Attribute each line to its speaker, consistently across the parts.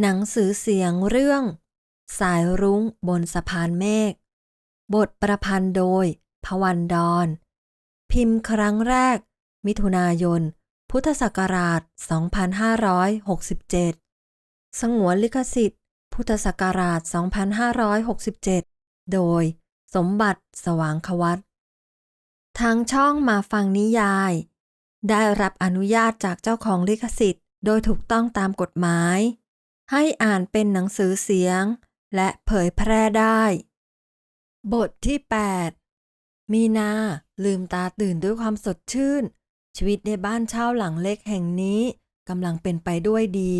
Speaker 1: หนังสือเสียงเรื่อง สายรุ้งบนสะพานเมฆ บทประพันธ์โดย พวันดอนพิมพ์ครั้งแรก มิถุนายน พุทธศักราช 2567 สงวนลิขสิทธิ์ พุทธศักราช 2567 โดย สมบัติสว่างควัตทางช่องมาฟังนิยาย ได้รับอนุญาตจากเจ้าของลิขสิทธิ์ โดยถูกต้องตามกฎหมาย ให้อ่านเป็นหนังสือเสียง และเผยแพร่ได้ บทที่ 8 มีนาลืมตาตื่นด้วยความสดชื่น ชีวิตในบ้านเช่าหลังเล็กแห่งนี้กำลังเป็นไปด้วยดี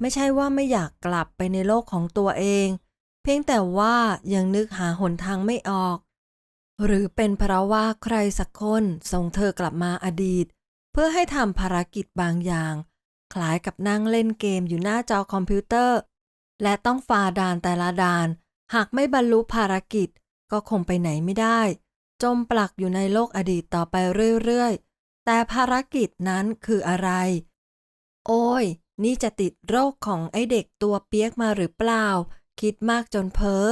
Speaker 1: ไม่ใช่ว่าไม่อยากกลับไปในโลกของตัวเอง เพียงแต่ว่ายังนึกหาหนทางไม่ออก หรือเป็นเพราะว่าใครสักคนส่งเธอกลับมาอดีต เพื่อให้ทำภารกิจบางอย่าง คล้ายกับนั่งเล่นเกมอยู่หน้าจอคอมพิวเตอร์ และต้องฝ่าด่านแต่ละด่าน หากไม่บรรลุภารกิจ ก็คงไปไหนไม่ได้ จมปลักอยู่ในโลกอดีตต่อไปเรื่อยๆ แต่ภารกิจนั้นคืออะไร โอ้ย นี่จะติดโรคของไอเด็กตัวเปียกมาหรือเปล่า คิดมากจนเพ้อ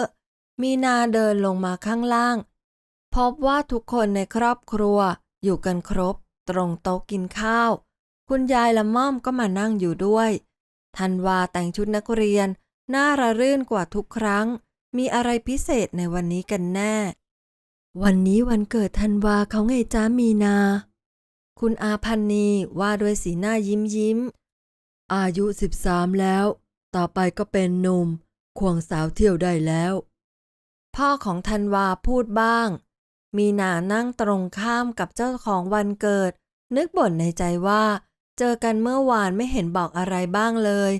Speaker 1: มีนาเดินลงมาข้างล่าง พบว่าทุกคนในครอบครัวอยู่กันครบ ตรงโต๊ะกินข้าว คุณยายละม่อมก็มานั่งอยู่ด้วยธันวาแต่งชุดนักเรียน น่าระรื่นกว่าทุกครั้ง มีอะไรพิเศษในวันนี้กันแน่ วันนี้วันเกิดธันวาเขาไงจ้ามีนา คุณอาพันนีว่าด้วยสีหน้ายิ้มยิ้ม อายุสิบสามแล้ว ต่อไปก็เป็นหนุ่มควงสาวเที่ยวได้แล้ว พ่อของธันวาพูดบ้าง มีนานั่งตรงข้ามกับเจ้าของวันเกิด นึกบ่นในใจว่า เจอกันเมื่อวานไม่เห็นบอกอะไรบ้างเลย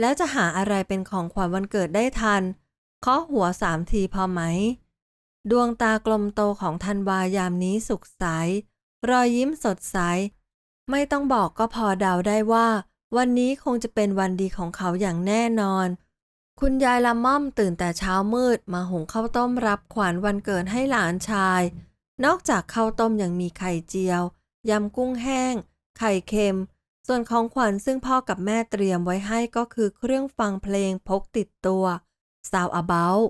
Speaker 1: แล้วจะหาอะไรเป็นของขวัญวันเกิดได้ทันเคาะหัวสามทีพอไหม ดวงตากลมโตของธันวายามนี้สุขใส รอยยิ้มสดใส ไม่ต้องบอกก็พอเดาได้ว่า วันนี้คงจะเป็นวันดีของเขาอย่างแน่นอน คุณยายละม่อมตื่นแต่เช้ามืดมาหุงข้าวต้มรับขวัญวันเกิดให้หลานชาย นอกจากข้าวต้มยังมีไข่เจียว ยำกุ้งแห้ง ไข่เค็ม ส่วนของขวัญซึ่งพ่อกับแม่เตรียมไว้ให้ก็คือเครื่องฟังเพลงพกติดตัว s o u n d About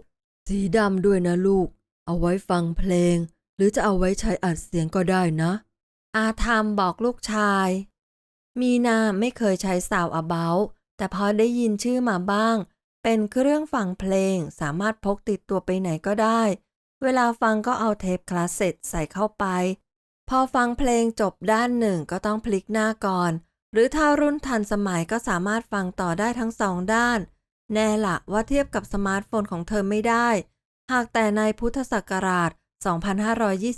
Speaker 1: สีดำด้วยนะลูก เอาไว้ฟังเพลง หรือจะเอาไว้ใช้อัดเสียงก็ได้นะ อาธรรมบอกลูกชาย มีนาไม่เคยใช้สาวอ b เบาแต่พอได้ยินชื่อมาบ้าง เป็นเครื่องฟังเพลงสามารถพกติดตัวไปไหนก็ได้ เวลาฟังก็เอาเทปคลาสเซ็ตใส่เข้าไป พอฟังเพลงจบด้านหนึ่งก็ต้องพลิกหน้าก่อน หรือถ้ารุ่นทันสมัยก็สามารถฟังต่อได้ทั้งสองด้าน แน่ละว่าเทียบกับสมาร์ทโฟนของเธอไม่ได้ หากแต่ในพุทธศักราช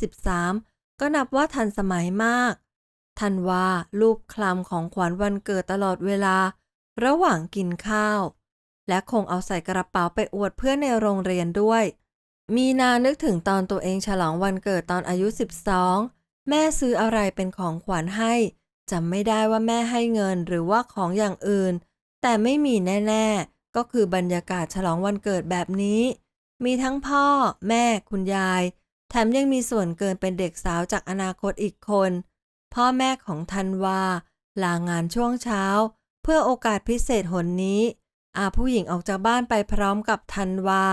Speaker 1: 2523 ก็นับว่าทันสมัยมากทันว่ารูปคลำของขวัญวันเกิดตลอดเวลา ระหว่างกินข้าว และคงเอาใส่กระเป๋าไปอวดเพื่อนในโรงเรียนด้วย มีนานึกถึงตอนตัวเองฉลองวันเกิดตอนอายุ 12 แม่ซื้ออะไรเป็นของขวัญให้ จำไม่ได้ว่าแม่ให้เงินหรือว่าของอย่างอื่น แต่ไม่มีแน่ๆ ก็คือบรรยากาศฉลองวันเกิดแบบนี้ มีทั้งพ่อ แม่ คุณยาย แถมยังมีส่วนเกินเป็นเด็กสาวจากอนาคตอีกคน พ่อแม่ของธันวา ลางานช่วงเช้า เพื่อโอกาสพิเศษหนนี้ อาผู้หญิงออกจากบ้านไปพร้อมกับธันวา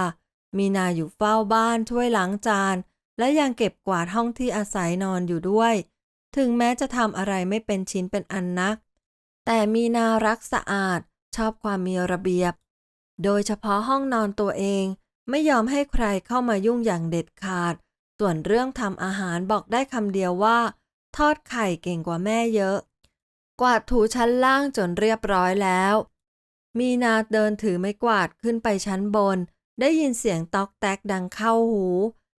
Speaker 1: มีนาอยู่เฝ้าบ้านช่วยล้างจาน และยังเก็บกวาดห้องที่อาศัยนอนอยู่ด้วย ถึงแม้จะทำอะไรไม่เป็นชิ้นเป็นอันนัก แต่มีนารักสะอาด ชอบความมีระเบียบ โดยเฉพาะห้องนอนตัวเอง ไม่ยอมให้ใครเข้ามายุ่งอย่างเด็ดขาด ส่วนเรื่องทำอาหารบอกได้คำเดียวว่า ทอดไข่เก่งกว่าแม่เยอะ กวาดถูชั้นล่างจนเรียบร้อยแล้ว มีนาเดินถือไม้กวาดขึ้นไปชั้นบน ได้ยินเสียงตอกแตกดังเข้าหู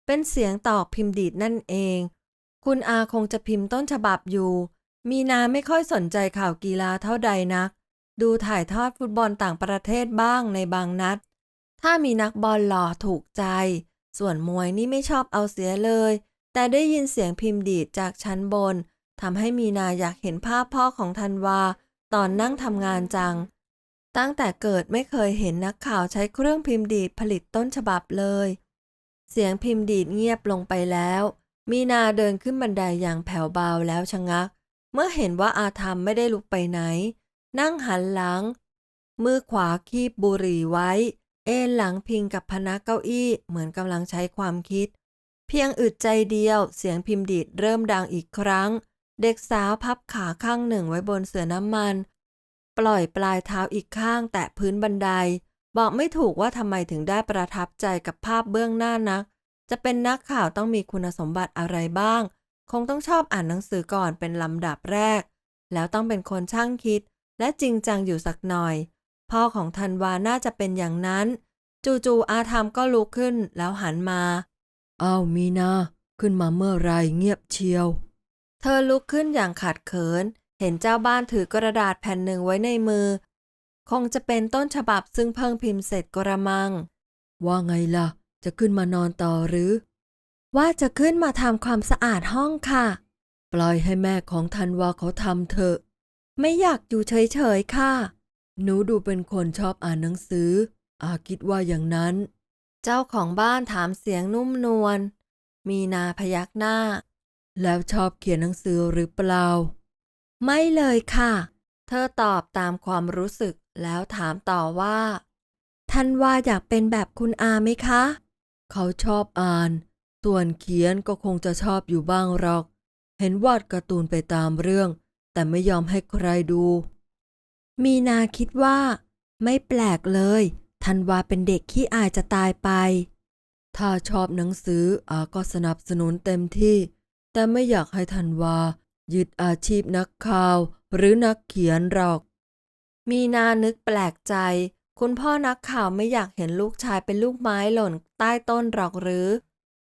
Speaker 1: เป็นเสียงตอกพิมพ์ดีดนั่นเอง คุณอาคงจะพิมพ์ต้นฉบับอยู่ มีนาไม่ค่อยสนใจข่าวกีฬาเท่าใดนัก ดูถ่ายทอดฟุตบอลต่างประเทศบ้างในบางนัด ถ้ามีนักบอลหล่อถูกใจ ส่วนมวยนี่ไม่ชอบเอาเสียเลย แต่ได้ยินเสียงพิมพ์ดีดจากชั้นบนทำให้มีนาอยากเห็นภาพพ่อของธันวา ตอนนั่งทำงานจัง ตั้งแต่เกิดไม่เคยเห็นนักข่าวใช้เครื่องพิมพ์ดีดผลิตต้นฉบับเลย เสียงพิมพ์ดีดเงียบลงไปแล้ว มีนาเดินขึ้นบันไดอย่างแผ่วเบาแล้วชะงัก เมื่อเห็นว่าอาธรรมไม่ได้ลุกไปไหน นั่งหันหลัง มือขวาคีบบุหรี่ไว้ เอนหลังพิงกับพนักเก้าอี้เหมือนกำลังใช้ความคิด เพียงอึดใจเดียวเสียงพิมพ์ดีดเริ่มดังอีกครั้ง เด็กสาวพับขาข้างหนึ่งไว้บนเสื่อน้ำมัน ปล่อยปลายเท้าอีกข้างแตะพื้นบันได บอกไม่ถูกว่าทำไมถึงได้ประทับใจกับภาพเบื้องหน้านัก จะเป็นนักข่าวต้องมีคุณสมบัติอะไรบ้าง คงต้องชอบอ่านหนังสือก่อนเป็นลำดับแรก แล้วต้องเป็นคนช่างคิด และจริงจังอยู่สักหน่อย พ่อของธันวาน่าจะเป็นอย่างนั้น จู่ๆอาธรรมก็ลุกขึ้นแล้วหันมาอ้าวมีนา ขึ้นมาเมื่อไรเงียบเชียว เธอลุกขึ้นอย่างขัดเขิน เห็นเจ้าบ้านถือกระดาษแผ่นหนึ่งไว้ในมือ คงจะเป็นต้นฉบับซึ่งเพิ่งพิมพ์เสร็จกระมัง ว่าไงล่ะ จะขึ้นมานอนต่อหรือ ว่าจะขึ้นมาทำความสะอาดห้องค่ะ ปล่อยให้แม่ของธันวาเขาทำเถอะ ไม่อยากอยู่เฉยๆค่ะ หนูดูเป็นคนชอบอ่านหนังสือ อาคิดว่าอย่างนั้น เจ้าของบ้านถามเสียงนุ่มนวล มีนาพยักหน้า แล้วชอบเขียนหนังสือหรือเปล่า ไม่เลยค่ะ เธอตอบตามความรู้สึกแล้วถามต่อว่าท่านว่าอยากเป็นแบบคุณอาไหมคะ เขาชอบอ่าน ส่วนเขียนก็คงจะชอบอยู่บ้างหรอก เห็นวาดการ์ตูนไปตามเรื่อง แต่ไม่ยอมให้ใครดู มีนาคิดว่า ไม่แปลกเลยธันวาเป็นเด็กขี้อายจะตายไป ถ้าชอบหนังสืออาก็สนับสนุนเต็มที่ แต่ไม่อยากให้ธันวา ยึดอาชีพนักข่าว หรือนักเขียนหรอก มีนานึกแปลกใจ คุณพ่อนักข่าวไม่อยากเห็นลูกชายเป็นลูกไม้หล่นใต้ต้นหรอกหรือ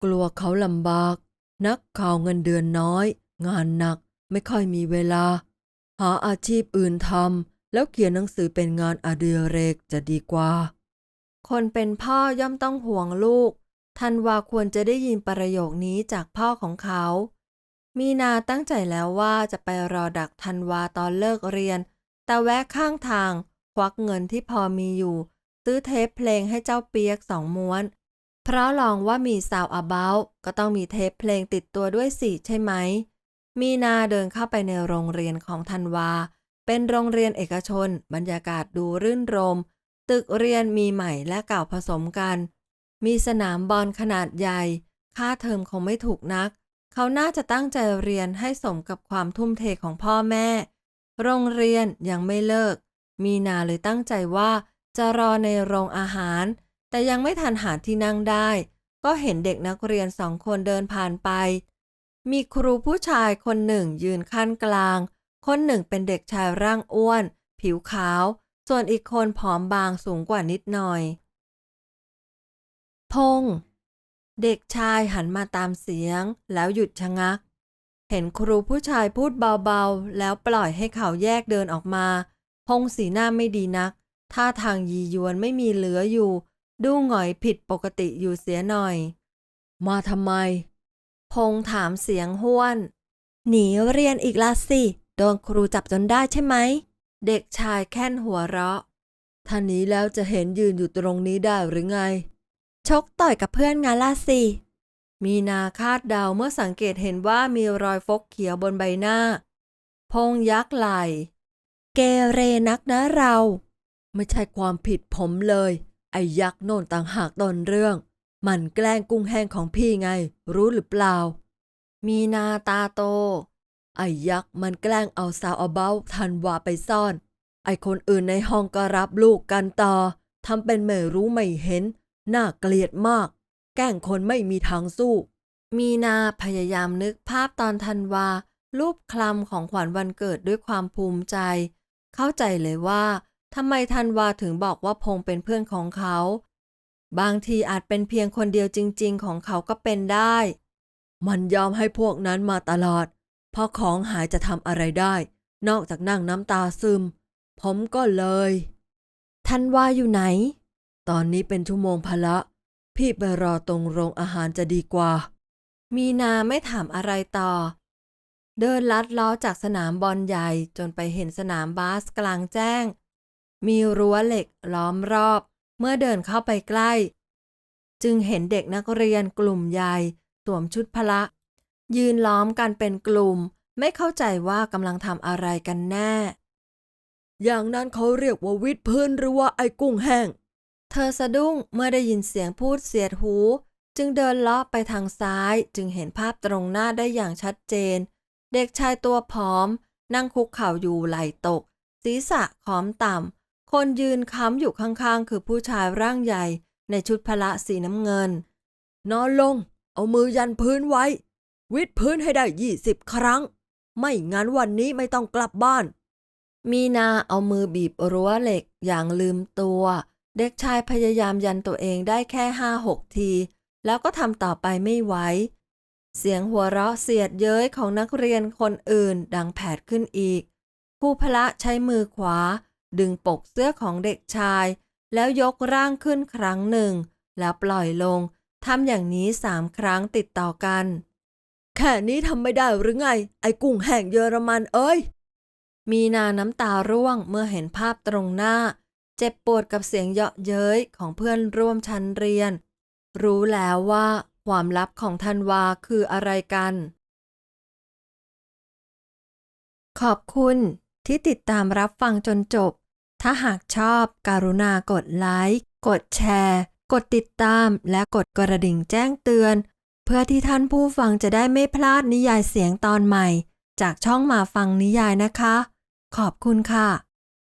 Speaker 1: กลัวเขาลำบาก นักข่าวเงินเดือนน้อย งานหนักไม่ค่อยมีเวลา หาอาชีพอื่นทำแล้วเขียนหนังสือเป็นงานอดิเรกจะดีกว่า คนเป็นพ่อย่อมต้องห่วงลูกทันวาควรจะได้ยินประโยคนี้จากพ่อของเขา มีนาตั้งใจแล้วว่าจะไปรอดักทันวาตอนเลิกเรียน แต่แวะข้างทาง ควักเงินที่พอมีอยู่ ซื้อเทปเพลงให้เจ้าเปียกสองม้วน เพราะลองว่ามีซาวอาเบาก็ต้องมีเทปเพลงติดตัวด้วยสิใช่ไหม มีนาเดินเข้าไปในโรงเรียนของธันวา เป็นโรงเรียนเอกชน บรรยากาศดูรื่นรม ตึกเรียนมีใหม่และเก่าผสมกัน มีสนามบอลขนาดใหญ่ ค่าเทอมคงไม่ถูกนัก เขาน่าจะตั้งใจเรียนให้สมกับความทุ่มเทของพ่อแม่ โรงเรียนยังไม่เลิก มีนาเลยตั้งใจว่าจะรอในโรงอาหาร แต่ยังไม่ทันหาที่นั่งได้ ก็เห็นเด็กนักเรียนสองคนเดินผ่านไป มีครูผู้ชายคนหนึ่งยืนขั้นกลาง คนหนึ่งเป็นเด็กชายร่างอ้วน ผิวขาว ส่วนอีกคนผอมบางสูงกว่านิดหน่อย พง เด็กชายหันมาตามเสียง แล้วหยุดชะงัก เห็นครูผู้ชายพูดเบาๆ แล้วปล่อยให้เขาแยกเดินออกมา พงษ์สีหน้าไม่ดีนัก ท่าทางยียวนไม่มีเหลืออยู่ ดูหงอยผิดปกติอยู่เสียหน่อย มาทำไม พงษ์ถามเสียงห้วน หนีเรียนอีกละสิ โดนครูจับจนได้ใช่ไหม เด็กชายแค่นหัวเราะท่านนี้แล้วจะเห็นยืนอยู่ตรงนี้ได้หรือไง ชกต่อยกับเพื่อนงานล่ะสิมีนาคาดเดาเมื่อสังเกตเห็นว่ามีรอยฟกเขียวบนใบหน้า พงยักไหล เกเรนักนะเรา ไม่ใช่ความผิดผมเลย ไอ้ยักษ์โน่นต่างหากตนเรื่อง มันแกล้งกุ้งแห้งของพี่ไง รู้หรือเปล่า มีนาตาโต ไอ้ยักษ์มันแกล้งเอาสาวเอาเบ้าทันวาไปซ่อน ไอ้คนอื่นในห้องก็รับลูกกันต่อทำเป็นไม่รู้ไม่เห็น น่าเกลียดมาก แกล้งคนไม่มีทางสู้ มีนาพยายามนึกภาพตอนธันวารูปคลำของขวัญวันเกิดด้วยความภูมิใจ เข้าใจเลยว่าทำไมธันวาถึงบอกว่าพงเป็นเพื่อนของเขา บางทีอาจเป็นเพียงคนเดียวจริง ๆ ของเขาก็เป็นได้ มันยอมให้พวกนั้นมาตลอด พอของหายจะทำอะไรได้ นอกจากนั่งน้ำตาซึม ผมก็เลยธันวาอยู่ไหน ตอนนี้เป็นชั่วโมงพละ พี่ไปรอตรงโรงอาหารจะดีกว่า มีนาไม่ถามอะไรต่อ เดินลัดล้อจากสนามบอลใหญ่จนไปเห็นสนามบาสกลางแจ้ง มีรั้วเหล็กล้อมรอบ เมื่อเดินเข้าไปใกล้ จึงเห็นเด็กนักเรียนกลุ่มใหญ่สวมชุดพละ ยืนล้อมกันเป็นกลุ่ม ไม่เข้าใจว่ากำลังทำอะไรกันแน่ อย่างนั้นเขาเรียกว่าวิดพื้นหรือว่าไอ้กุ้งแห้ง เธอสะดุ้งเมื่อได้ยินเสียงพูดเสียดหู จึงเดินเลาะไปทางซ้ายจึงเห็นภาพตรงหน้าได้อย่างชัดเจน เด็กชายตัวผอม นั่งคุกเข่าอยู่ไหลตก ศีรษะขอมต่ำ คนยืนค้ำอยู่ข้างๆ คือผู้ชายร่างใหญ่ในชุดพละสีน้ำเงิน นอนลง เอามือยันพื้นไว้ วิดพื้นให้ได้ยี่สิบครั้ง ไม่งั้นวันนี้ไม่ต้องกลับบ้าน มีนาเอามือบีบรั้วเหล็กอย่างลืมตัว เด็กชายพยายามยันตัวเองได้แค่ห้าหกที แล้วก็ทำต่อไปไม่ไหว เสียงหัวเราะเสียดเย้ยของนักเรียนคนอื่นดังแผดขึ้นอีก ผู้พละใช้มือขวา ดึงปกเสื้อของเด็กชาย แล้วยกร่างขึ้นครั้งหนึ่ง แล้วปล่อยลงทำอย่างนี้สามครั้งติดต่อกัน แค่นี้ทำไม่ได้หรือไง ไอ้กุ้งแห่งเยอรมันเอ้ย มีนาน้ำตาร่วงเมื่อเห็นภาพตรงหน้า เจ็บปวดกับเสียงเยาะเย้ยของเพื่อนร่วมชั้นเรียน รู้แล้วว่า ความลับของธันวาคืออะไรกัน ขอบคุณที่ติดตามรับฟังจนจบ ถ้าหากชอบการุณากดไลค์ กดแชร์ กดติดตามและกดกระดิ่งแจ้งเตือน เพื่อที่ท่านผู้ฟังจะได้ไม่พลาดนิยายเสียงตอนใหม่ จากช่องมาฟังนิยายนะคะ ขอบคุณค่ะ